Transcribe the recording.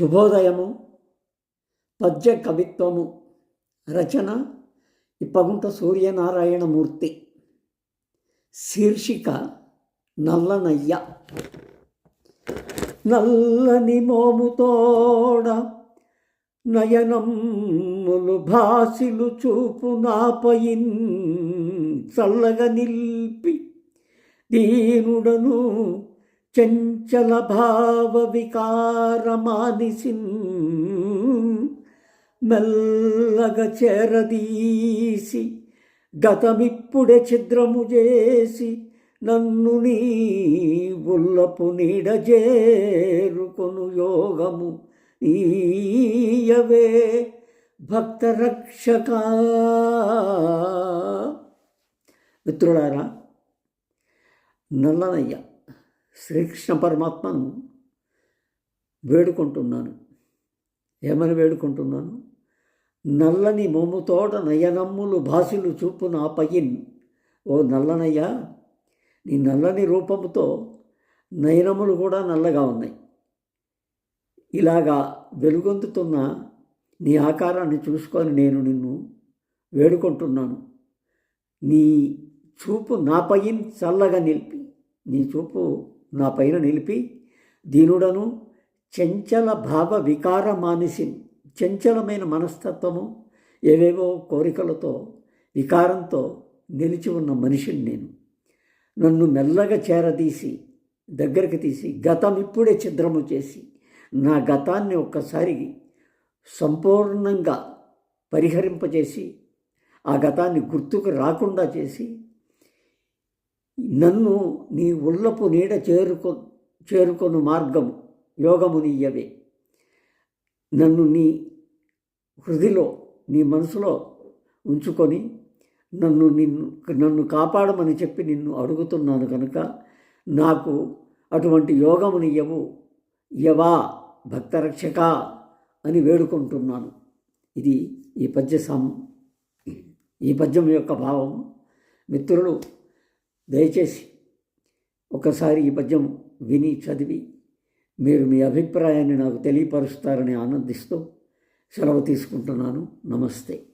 శుభోదయము పద్య కవిత్వము రచన ఇప్పగుంట సూర్యనారాయణమూర్తి. శీర్షిక నల్లనయ్య. నల్లని మోముతోడ నయనములు భాసిలు చూపు నాపయిన్ చల్లగా నిల్పి దీనుడను చంచల భావ వికారమానిసిన్ మెల్లగ చేరదీసి గతమిప్పుడే ఛిద్రము చేసి నన్ను నీ ఉల్లపు నీడజేరుకొను యోగము ఈయవే భక్త రక్షక మిత్రులారా నల్లనయ్య శ్రీకృష్ణ పరమాత్మను వేడుకుంటున్నాను. ఏమని వేడుకుంటున్నాను? నల్లని మోముతోట నయనమ్ములు భాషలు చూపు నా పయిన్ ఓ నల్లనయ్య నీ నల్లని రూపముతో నయనములు కూడా నల్లగా ఉన్నాయి. ఇలాగా వెలుగొందుతున్న నీ ఆకారాన్ని చూసుకొని నేను నిన్ను వేడుకుంటున్నాను. నీ చూపు నా చల్లగా నిలిపి నీ చూపు నా పైన నిలిపి దీనుడను చంచల భావ వికార మానిసి చంచలమైన మనస్తత్వము ఏవేవో కోరికలతో వికారంతో నిలిచి ఉన్న మనిషిని నేను. నన్ను మెల్లగా చేరదీసి దగ్గరికి తీసి గతం ఇప్పుడే ఛిద్రము చేసి నా గతాన్ని ఒక్కసారి సంపూర్ణంగా పరిహరింపజేసి ఆ గతాన్ని గుర్తుకు రాకుండా చేసి నన్ను నీ ఉల్లపు నీడ చేరుకొ చేరుకొను మార్గము యోగమునియ్యవే నన్ను నీ హృదిలో నీ మనసులో ఉంచుకొని నన్ను నిన్ను నన్ను కాపాడమని చెప్పి నిన్ను అడుగుతున్నాను కనుక నాకు అటువంటి యోగమునియ్యవు యవా భక్తరక్షక అని వేడుకుంటున్నాను. ఇది ఈ పద్య సం ఈ పద్యం యొక్క భావము. మిత్రులు దయచేసి ఒకసారి ఈ పద్యం విని చదివి మీరు మీ అభిప్రాయాన్ని నాకు తెలియపరుస్తారని ఆనందిస్తూ సెలవు తీసుకుంటున్నాను. నమస్తే.